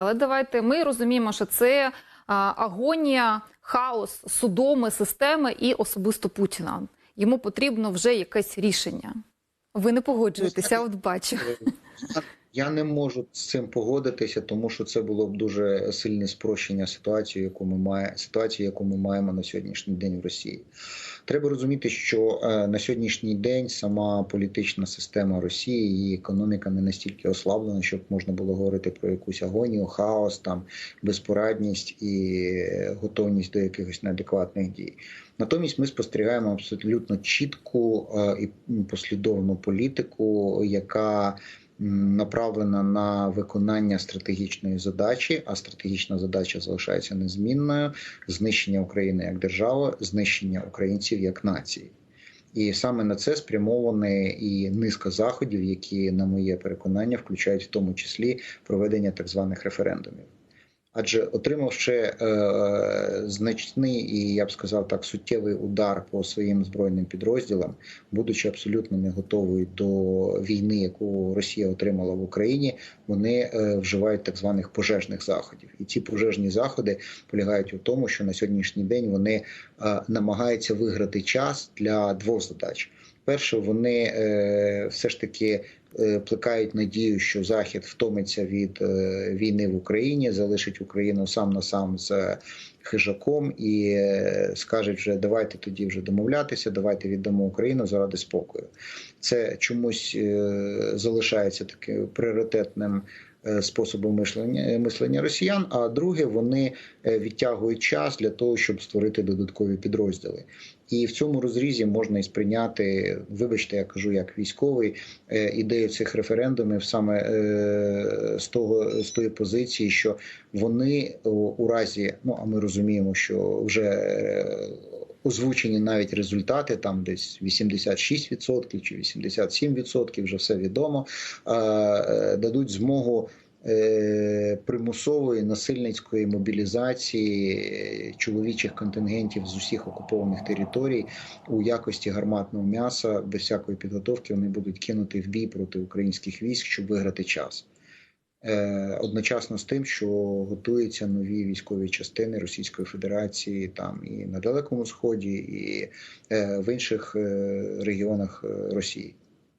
Але давайте ми розуміємо, що це а, агонія, хаос, судоми, системи і особисто Путіна. Йому потрібно вже якесь рішення. Ви не погоджуєтеся, от бачу. Я не можу з цим погодитися, тому що це було б дуже сильне спрощення ситуації, яку ми маємо ситуації, яку ми маємо на сьогоднішній день в Росії. Треба розуміти, що е, на сьогоднішній день сама політична система Росії і економіка не настільки ослаблена, щоб можна було говорити про якусь агонію, хаос, там безпорадність і готовність до якихось неадекватних дій. Натомість ми спостерігаємо абсолютно чітку е, і послідовну політику, яка направлена на виконання стратегічної задачі, а стратегічна задача залишається незмінною: знищення України як держави, знищення українців як нації. І саме на це спрямовані і низка заходів, які, на моє переконання, включають в тому числі проведення так званих референдумів. Адже отримавши е, значний і я б сказав так суттєвий удар по своїм збройним підрозділам, будучи абсолютно не готовою до війни, яку Росія отримала в Україні, вони е, вживають так званих пожежних заходів. І ці пожежні заходи полягають у тому, що на сьогоднішній день вони е, намагаються виграти час для двох задач. Перше, вони е, все ж таки е, плекають надію, що Захід втомиться від е, війни в Україні, залишить Україну сам на сам з хижаком і скажуть, вже давайте тоді вже домовлятися, давайте віддамо Україну заради спокою. Це чомусь залишається таким пріоритетним. Е, Способом мислення мислення росіян, а друге, вони е, відтягують час для того, щоб створити додаткові підрозділи. І в цьому розрізі можна і сприйняти, вибачте, я кажу як військовий е, ідею цих референдумів саме е, з того з тої позиції, що вони у, разі, ну а ми розуміємо, що вже е, озвучені навіть результати, там десь 86% чи 87%, вже все відомо, е, дадуть змогу. е, Примусової насильницької мобілізації е, чоловічих контингентів з усіх окупованих територій у якості гарматного м'яса без всякої підготовки вони будуть кинути в бій проти українських військ, щоб виграти час. Е, Одночасно з тим, що готуються нові військові частини Російської Федерації там і на Далекому Сході, і е, в інших е, регіонах Росії.